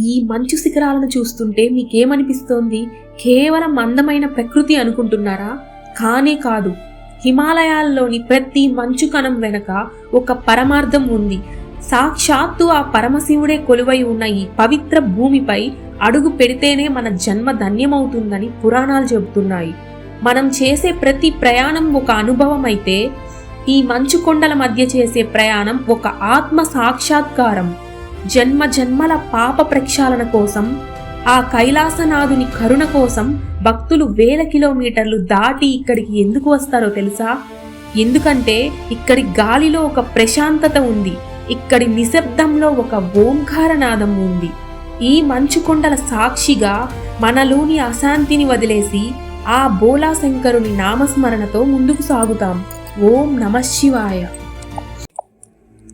ఈ మంచు శిఖరాలను చూస్తుంటే మీకేమనిపిస్తోంది? కేవలం అందమైన ప్రకృతి అనుకుంటున్నారా? కానే కాదు. హిమాలయాల్లోని ప్రతి మంచు కణం వెనక ఒక పరమార్థం ఉంది. సాక్షాత్తు ఆ పరమశివుడే కొలువై ఉన్న ఈ పవిత్ర భూమిపై అడుగు పెడితేనే మన జన్మ ధన్యమవుతుందని పురాణాలు చెబుతున్నాయి. మనం చేసే ప్రతి ప్రయాణం ఒక అనుభవం అయితే ఈ మంచు కొండల మధ్య చేసే ప్రయాణం ఒక ఆత్మ సాక్షాత్కారం. జన్మ జన్మల పాప ప్రక్షాళన కోసం ఆ కైలాసనాథుని కరుణ కోసం భక్తులు వేల కిలోమీటర్లు దాటి ఇక్కడికి ఎందుకు వస్తారో తెలుసా? ఎందుకంటే ఇక్కడి గాలిలో ఒక ప్రశాంతత ఉంది. ఇక్కడి నిశ్శబ్దంలో ఒక ఓంకారనాదం ఉంది. ఈ మంచు కొండల సాక్షిగా మనలోని అశాంతిని వదిలేసి ఆ బోలా శంకరుని నామస్మరణతో ముందుకు సాగుతాం. ఓం నమ శివాయ.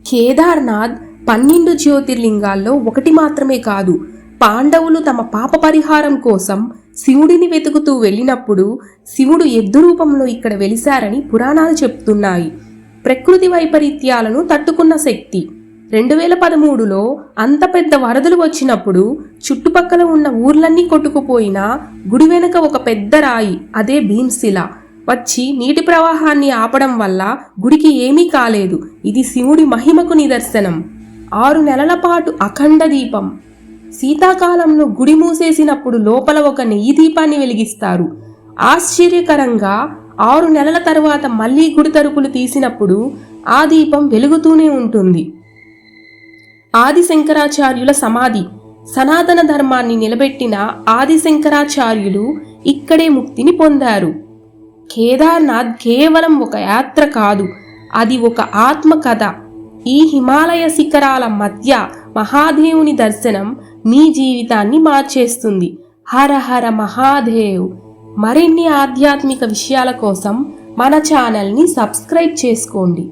కేదార్నాథ్ పన్నెండు జ్యోతిర్లింగాల్లో ఒకటి మాత్రమే కాదు పాండవులు తమ పాప పరిహారం కోసం శివుడిని వెతుకుతూ వెళ్ళినప్పుడు శివుడు ఎద్దు రూపంలో ఇక్కడ వెలిశారని పురాణాలు చెప్తున్నాయి. ప్రకృతి వైపరీత్యాలను తట్టుకున్న శక్తి. రెండు వేల పదమూడులో అంత పెద్ద వరదలు వచ్చినప్పుడు చుట్టుపక్కల ఉన్న ఊర్లన్నీ కొట్టుకుపోయినా గుడి వెనుక ఒక పెద్ద రాయి అదే భీమ్శిల వచ్చి నీటి ప్రవాహాన్ని ఆపడం వల్ల గుడికి ఏమీ కాలేదు. ఇది శివుడి మహిమకు నిదర్శనం. ఆరు నెలల పాటు అఖండ దీపం. శీతాకాలంలో గుడి మూసేసినప్పుడు లోపల ఒక నెయ్యి దీపాన్ని వెలిగిస్తారు. ఆశ్చర్యకరంగా ఆరు నెలల తర్వాత మళ్ళీ గుడి తరుపులు తీసినప్పుడు ఆ దీపం వెలుగుతూనే ఉంటుంది. ఆది శంకరాచార్యుల సమాధి. సనాతన ధర్మాన్ని నిలబెట్టిన ఆది శంకరాచార్యులు ఇక్కడే ముక్తిని పొందారు. కేదార్నాథ్ కేవలం ఒక యాత్ర కాదు అది ఒక ఆత్మకథ. ఈ హిమాలయ శిఖరాల మధ్య మహాదేవుని దర్శనం మీ జీవితాన్ని మార్చేస్తుంది. హర హర మహాదేవ్. మరిన్ని ఆధ్యాత్మిక విషయాల కోసం మన ఛానల్ని సబ్స్క్రైబ్ చేసుకోండి.